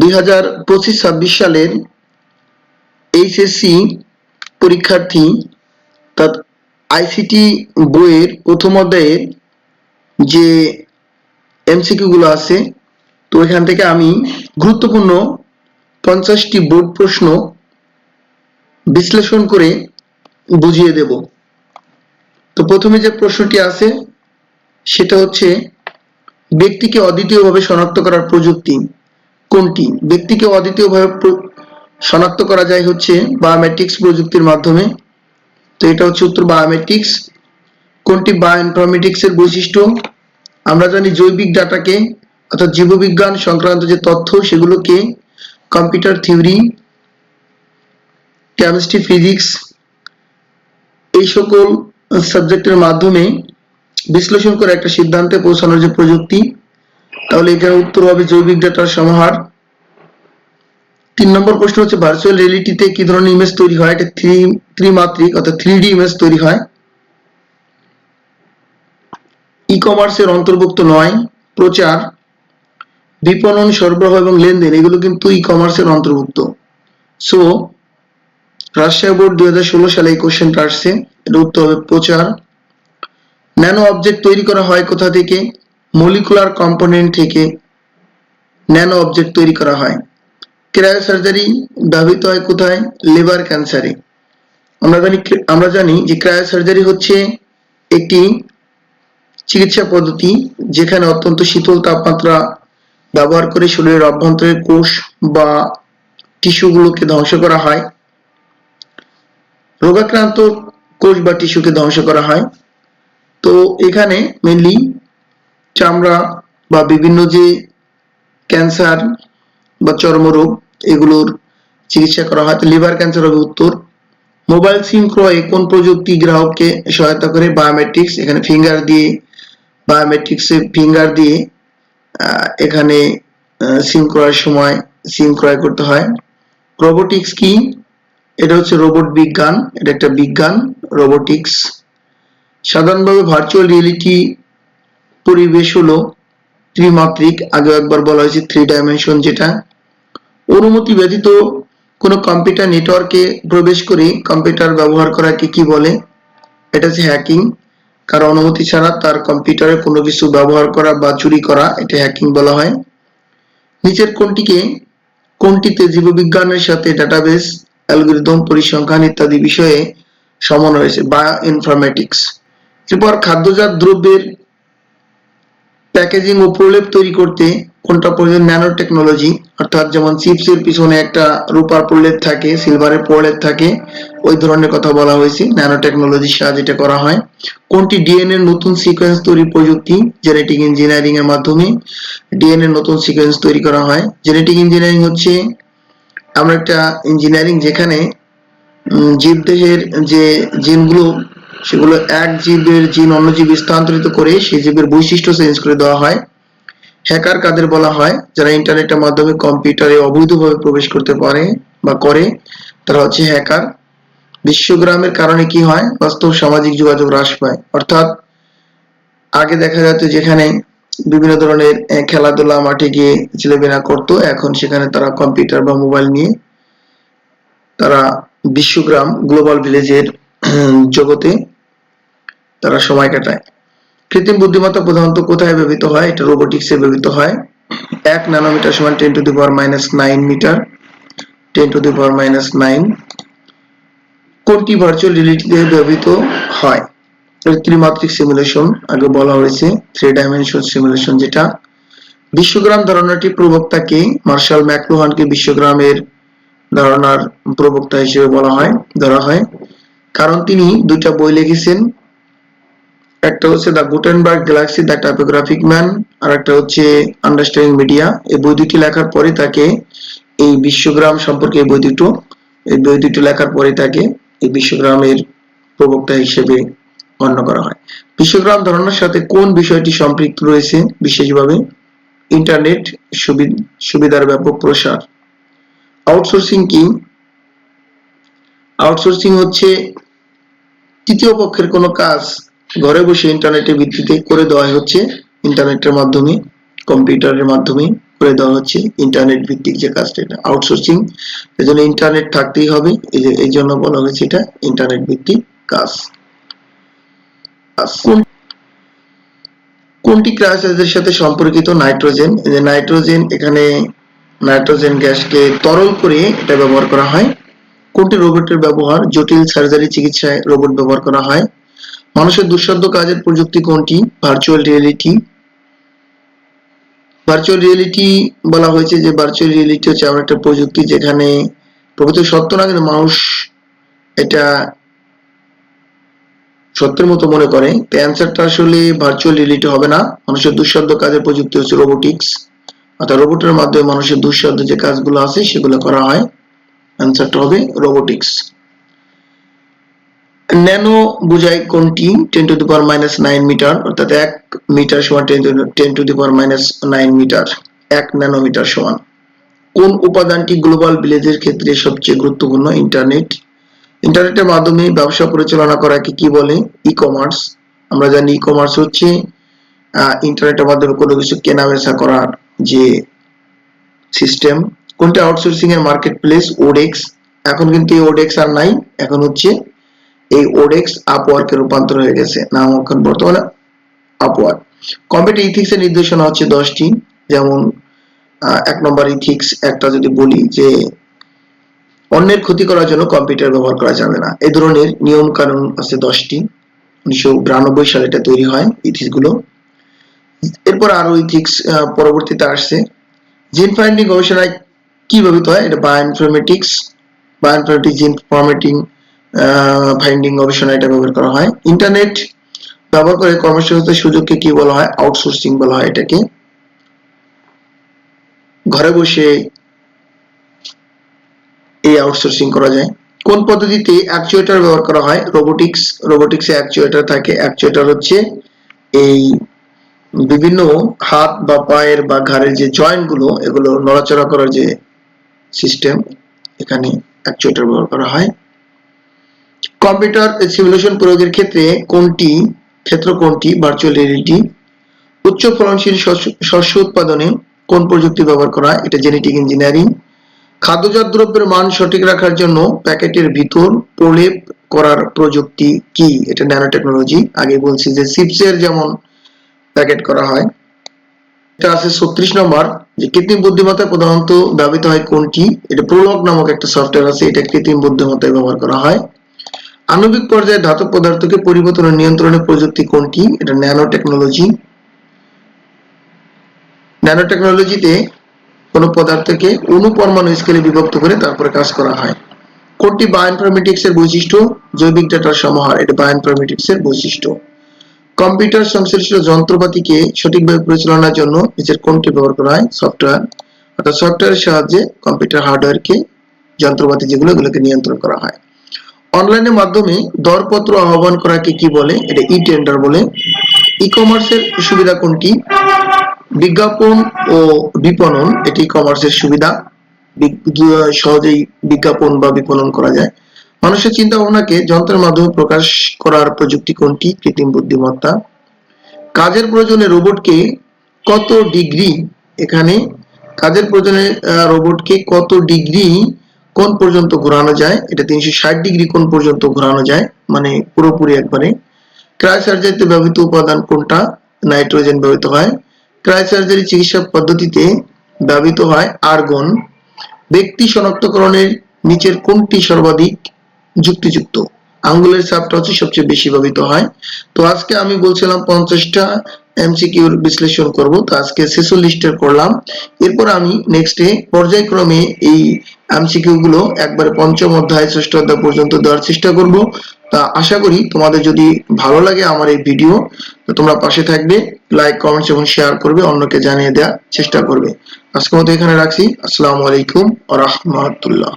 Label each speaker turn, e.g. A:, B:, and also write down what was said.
A: দুই হাজার পঁচিশ ছাব্বিশ সালের এইচএসসি পরীক্ষার্থী অর্থাৎ আইসিটি বইয়ের প্রথম অধ্যায়ের যে এমসিকিউ গুলো আছে, তো এখান থেকে আমি গুরুত্বপূর্ণ পঞ্চাশটি বোর্ড প্রশ্ন বিশ্লেষণ করে বুঝিয়ে দেব। তো প্রথমে যে প্রশ্নটি আছে, সেটা হচ্ছে ব্যক্তিকে অদ্বিতীয়ভাবে শনাক্ত করার প্রযুক্তি। কোনটি? ব্যক্তিকে অদ্বিতীয়ভাবে শনাক্ত করা যায় হচ্ছে বায়োমেট্রিক্স প্রযুক্তির মাধ্যমে। তো এটা হচ্ছে উত্তর, বায়োমেট্রিক্স। কোনটি? বায়োইনফরমেটিক্স এর বৈশিষ্ট্য। আমরা জানি জৈবিক ডাটাকে অর্থাৎ জীববিজ্ঞান সংক্রান্ত যে তথ্য, সেগুলোকে কম্পিউটার থিওরি, কেমিস্ট্রি, ফিজিক্স এই সকল সাবজেক্টের মাধ্যমে বিশ্লেষণ করে একটা সিদ্ধান্তে পৌঁছানোর যে প্রযুক্তি তাহলে এখানে উত্তর হবে জৈবিক ডাটার সমাহার। তিন নম্বর প্রশ্ন হচ্ছে ভার্চুয়াল রিয়েলিটিতে কি ধরনের ইমেজ তৈরি হয়? এটা ত্রিমাত্রিক অর্থাৎ থ্রি ডি ইমেজ তৈরি হয়। ই কমার্সের অন্তর্ভুক্ত নয়, প্রচার, বিপণন, সরবরাহ এবং লেনদেন, এগুলো কিন্তু ই কমার্সের অন্তর্ভুক্ত। সো রাজশাহী বোর্ড দুই হাজার ষোলো সালে এই কোশ্চেনটা আসছে। এটা উত্তর হবে প্রচার। ন্যানো অবজেক্ট তৈরি করা হয় কোথা থেকে? মলিকুলার কম্পোনেন্ট থেকে ন্যানো অবজেক্ট তৈরি করা হয়। ক্রায়ো সার্জারি ব্যবহৃত হয় কোথায়? লিভার ক্যান্সারে। আমরা জানি আমরা জানি যে ক্রায়ো সার্জারি হচ্ছে একটি চিকিৎসা পদ্ধতি যেখানে অত্যন্ত শীতল তাপমাত্রা ব্যবহার করে শরীরের অভ্যন্তরের কোষ বা টিস্যুগুলোকে ধ্বংস করা হয়। রোগাক্রান্ত কোষ বা টিস্যুকে ধ্বংস করা হয়। তো এখানে মেনলি চামড়া বা বিভিন্ন যে ক্যান্সার বা চর্মরোগ, এগুলোর চিকিৎসা করা হয়। লিভার ক্যান্সার হবে উত্তর। মোবাইল সিম ক্রয়ে কোন প্রযুক্তি গ্রাহককে সহায়তা করে? বায়োমেট্রিক্স, এখানে ফিঙ্গার দিয়ে, বায়োমেট্রিক্সে ফিঙ্গার দিয়ে এখানে সিম ক্রয়ের সময় সিম ক্রয় করতে হয়। রোবোটিক্স কি? এটা হচ্ছে রোবট বিজ্ঞান, এটা একটা বিজ্ঞান, রোবোটিক্স। সাধারণভাবে ভার্চুয়াল রিয়েলিটি পরিবেশ হলো ত্রিমাত্রিক। আগে একবার বলা হয়েছে থ্রি ডাইমেনশন যেটা। অনুমতি ব্যতীত কোনো কম্পিউটার নেটওয়ার্কে প্রবেশ করে কম্পিউটার ব্যবহার করাকে কি বলে? এটা হচ্ছে হ্যাকিং কারও অনুমতি ছাড়া তার কম্পিউটারে কোনো কিছু ব্যবহার করা বা চুরি করা, এটা হ্যাকিং বলা হয়। নিচের কোনটিকে কোনটিতে জীববিজ্ঞানের সাথে ডাটাবেস অ্যালগরিদম পরিসংখ্যান ইত্যাদি বিষয়ে সমন্বয় রয়েছে বায়ো ইনফরমেটিক্স এরপর খাদ্যজাত দ্রব্যের প্যাকেজিং ও প্রলেপ তৈরি করতে কোনটা প্রয়োজন? Nanotechnology. অর্থাৎ যেমন চিপসের পিছনে একটা রূপার প্রলেপ থাকে, সিলভারের প্রলেপ থাকে, ওই ধরনের কথা বলা হয়েছে। ন্যানো টেকনোলজির সাহায্যে এটা করা হয়। কোনটি ডিএনএ নতুন সিকোয়েন্স তৈরি প্রযুক্তি? জেনেটিক ইঞ্জিনিয়ারিং এর মাধ্যমে ডিএনএ নতুন সিকোয়েন্স তৈরি করা হয়। জেনেটিক ইঞ্জিনিয়ারিং হচ্ছে আমরা একটা ইঞ্জিনিয়ারিং যেখানে জীবদেহের যে জিনগুলো সেগুলো এক জীবের জিন অন্য জীবে স্থানান্তরিত করে সেই জীবের বৈশিষ্ট্য চেঞ্জ করে দেওয়া হয়। হ্যাকার কাদের বলা হয়? যারা ইন্টারনেটের মাধ্যমে কম্পিউটারে অবৈধভাবে প্রবেশ করতে পারে বা করে, তারা হচ্ছে হ্যাকার বিশ্বগ্রামের কারণে কি হয়? বাস্তব সামাজিক যোগাযোগ হ্রাস পায়। অর্থাৎ, আগে দেখা যেত যেখানে বিভিন্ন ধরনের খেলাধুলা মাঠে গিয়ে ছেলেমেয়েরা করতো, এখন সেখানে তারা কম্পিউটার বা মোবাইল নিয়ে তারা বিশ্বগ্রাম গ্লোবাল ভিলেজের জগতে তারা সময় কাটায়। কৃত্রিম বুদ্ধিমত্তা প্রধানত কোথায় ব্যবহৃত হয়? এটা রোবোটিক্সে ব্যবহৃত হয়। এক ন্যানোমিটার সমান ten to the power minus nine metre ten to the power minus nine কোনটি ভার্চুয়াল রিয়েলিটিতে ব্যবহৃত হয়? ত্রিমাত্রিক সিমুলেশন আগে বলা হয়েছে থ্রি ডাইমেনশন সিমুলেশন যেটা। বিশ্বগ্রাম ধারণাটি প্রবক্তাকে মার্শাল ম্যাকলুহানকে বিশ্বগ্রামের ধারণার প্রবক্তা হিসেবে বলা হয়, ধরা হয়। কারণ তিনি দুইটা বই লিখেছেন। একটা হচ্ছে the Gutenberg galaxy the typographic man আর একটা হচ্ছে আন্ডারস্ট্যান্ডিং মিডিয়া এই বই দুটি লেখার পরে তাকে এই বিশ্বগ্রাম সম্পর্কে এই বই দুটো এই বই দুটো লেখার পরে তাকে এই বিশ্বগ্রামের প্রবক্তা হিসেবে গণ্য করা হয়। বিশ্বগ্রাম ধারণার সাথে কোন বিষয়টি সম্পৃক্ত রয়েছে? বিশেষভাবে ইন্টারনেট সুবি- সুবিধার ব্যাপক প্রসার। আউটসোর্সিং কি? আউটসোর্সিং হচ্ছে তৃতীয় পক্ষের কোনো কাজ ঘরে বসে ইন্টারনেটের ভিত্তিতে করে দেওয়া হচ্ছে ইন্টারনেটের মাধ্যমে কম্পিউটারের মাধ্যমে করে দেওয়া হচ্ছে ইন্টারনেট ভিত্তিক যে কাজটা এটা আউটসোর্সিং এর জন্য ইন্টারনেট থাকতেই হবে এই যে এই জন্য বলা হয়েছে এটা ইন্টারনেট ভিত্তিক কাজ। কোন কোনটি ক্রায়োসাইজের সাথে সম্পর্কিত? নাইট্রোজেন এই যে নাইট্রোজেন এখানে নাইট্রোজেন গ্যাসকে তরল করে এটা ব্যবহার করা হয়। কোনটি রোবটের ব্যবহার? জটিল সার্জারি চিকিৎসায় রোবট ব্যবহার করা হয়। মানুষের দুঃসাধ্য কাজের প্রযুক্তি কোনটি? ভার্চুয়াল রিয়েলিটি ভার্চুয়াল রিয়েলিটি বলা হয়েছে যে ভার্চুয়াল রিয়েলিটি হচ্ছে এমন একটা প্রযুক্তি যেখানে প্রকৃত সত্য না কিন্তু মানুষ এটা সত্যের মতো মনে করে। তো অ্যান্সারটা আসলে ভার্চুয়াল রিয়েলিটি হবে না। মানুষের দুঃসাধ্য কাজের প্রযুক্তি হচ্ছে রোবোটিক্স অর্থাৎ রোবটের মাধ্যমে মানুষের দুঃসাধ্য যে কাজগুলো আছে সেগুলো করা হয়। অ্যান্সারটা হবে রোবোটিক্স ন্যানো বোঝায় কোনটি ten to the power minus nine metre অর্থাৎ এক মিটার সমান ten to the power minus nine metre এক ন্যানোমিটার সমান। কোন উপাদানটি গ্লোবাল ভিলেজের ক্ষেত্রে সবচেয়ে গুরুত্বপূর্ণ? ইন্টারনেট ইন্টারনেটের মাধ্যমে ব্যবসা পরিচালনা করাকে কি বলে? ই কমার্স আমরা জানি ই কমার্স হচ্ছে ইন্টারনেটের মাধ্যমে কোনো কিছু কেনা বেচা করার যে সিস্টেম কোনটা আউটসোর্সিং এর মার্কেট প্লেস ওডেক্স এখন কিন্তু এই ওডেক্স আর নাই, এখন হচ্ছে এই ওডেক্স আপওয়ার্কে রূপান্তর হয়ে গেছে। নাম এখন বর্তমানে আপওয়ার্ক কম্পিউটার ইথিক্স এর নির্দেশনা হচ্ছে দশটি। যেমন এক নম্বর ইথিক্স একটা যদি বলি যে, অন্যের ক্ষতি করার জন্য কম্পিউটার ব্যবহার করা যাবে না। এই ধরনের নিয়ম কানুন আছে দশটি। উনিশশো বিরানব্বই সালে এটা তৈরি হয় ইথিক্সগুলো। এরপর আরও ইথিক্স পরবর্তীতে আসছে। জিন ফাইন্ডিং গবেষণায় কি ব্যবহৃত হয়? এটা বায়োইনফরমেটিক্স বায়োইনফরমেটিক জিন ফরমেটিং ফাইন্ডিং গবেষণা এটা ব্যবহার করা হয়। ইন্টারনেট ব্যবহার করে কর্মসংস্থানের সুযোগকে কি বলা হয়? আউটসোর্সিং বলা হয় এটাকে। ঘরে বসে এই আউটসোর্সিং করা যায়। কোন পদ্ধতিতে অ্যাকচুয়েটর ব্যবহার করা হয়? রোবোটিক্স রোবোটিক্সে অ্যাকচুয়েটর থাকে। অ্যাকচুয়েটর হচ্ছে এই বিভিন্ন হাত বা পায়ের বা ঘাড়ের যে জয়েন্টগুলো, এগুলো নড়াচড়া করার যে সিস্টেম এখানে অ্যাকচুয়েটর ব্যবহার করা হয়। কম্পিউটার সিমুলেশন প্রয়োগের ক্ষেত্রে কোনটি, ক্ষেত্র কোনটি ভার্চুয়াল রিয়েলিটি উচ্চ ফলনশীল শস্য উৎপাদনে কোন প্রযুক্তি ব্যবহার করা, এটা জেনেটিক ইঞ্জিনিয়ারিং খাদ্যজাত দ্রব্যের মান সঠিক রাখার জন্য প্যাকেটের ভিতর প্রলেপ করার প্রযুক্তি কি? এটা ন্যানো টেকনোলজি আগে বলছি যে চিপসের যেমন প্যাকেট করা হয়। এটা আছে ছত্রিশ নম্বর, যে কৃত্রিম বুদ্ধিমত্তা প্রধানত ব্যবহৃত হয় কোনটি, এটা প্রলগ নামক একটা সফটওয়্যার আছে, এটা কৃত্রিম বুদ্ধিমত্তায় ব্যবহার করা হয়। আণবিক পর্যায়ে ধাতব পদার্থকে পরিবর্তন ও নিয়ন্ত্রণের প্রযুক্তি কোনটি? এটা ন্যানো টেকনোলজি ন্যানো টেকনোলজিতে কোন পদার্থকে অনুপরমাণু স্কেলে বিভক্ত করে তারপরে কাজ করা হয়। কোনটি বায়োইনফরমেটিক্স এর বৈশিষ্ট্য, জৈবিক ডাটার সমাহার, এটা বায়োইনফরমেটিক্স এর বৈশিষ্ট্য। কম্পিউটার সংশ্লিষ্ট যন্ত্রপাতিকে সঠিকভাবে পরিচালনার জন্য নিচের কোনটি ব্যবহার করা হয়? সফটওয়্যার অর্থাৎ সফটওয়্যারের সাহায্যে কম্পিউটার হার্ডওয়্যারকে যন্ত্রপাতি যেগুলো, এগুলোকে নিয়ন্ত্রণ করা হয়। অনলাইনের মাধ্যমে দরপত্র আহ্বান করাকে কি বলে? এটা ই টেন্ডার বলে। ই কমার্সের সুবিধা কোনটি? বিজ্ঞাপন ও বিপণন, এটি কমার্সের সুবিধা। সহজেই বিজ্ঞাপন বা বিপণন করা যায়। মানুষের চিন্তা ভাবনাকে যন্ত্রের মাধ্যমে প্রকাশ করার প্রযুক্তি কোনটি? কৃত্রিম বুদ্ধিমত্তা। কাজের প্রয়োজনে রোবটকে কত ডিগ্রি এখানে? কাজের প্রয়োজনে রোবটকে কত ডিগ্রি কোন পর্যন্ত ঘোরানো যায়, এটা তিনশো ষাট ডিগ্রি কোন পর্যন্ত ঘোরানো যায় মানে পুরোপুরি একবারে। ক্রায়োসার্জারিতে ব্যবহৃত উপাদান কোনটা? নাইট্রোজেন ব্যবহৃত হয়। ক্রায়োসার্জারি চিকিৎসা পদ্ধতিতে ব্যবহৃত হয় আর্গন। ব্যক্তি শনাক্তকরণের নিচের কোনটি সর্বাধিক যুক্তিযুক্ত? আঙ্গুলের সাপটা হচ্ছে সবচেয়ে বেশি ব্যবহৃত হয়। তো আজকে আমি বলছিলাম পঞ্চাশটা এমসিকিউর বিশ্লেষণ করব। তো আজকে ছেচল্লিশটা করলাম। এরপর আমি নেক্সটে পর্যায়ক্রমে এই এমসিকিউ একবারে পঞ্চম অধ্যায় ষষ্ঠ অধ্যায় পর্যন্ত দেওয়ার চেষ্টা করব। তা আশা করি তোমাদের যদি ভালো লাগে আমার এই ভিডিও, তো তোমরা পাশে থাকবে লাইক কমেন্টস এবং শেয়ার করবে, অন্যকে জানিয়ে দেওয়ার চেষ্টা করবে। আজকের মতো এখানে রাখছি। আসসালামু আলাইকুম ওয়া রাহমাতুল্লাহ।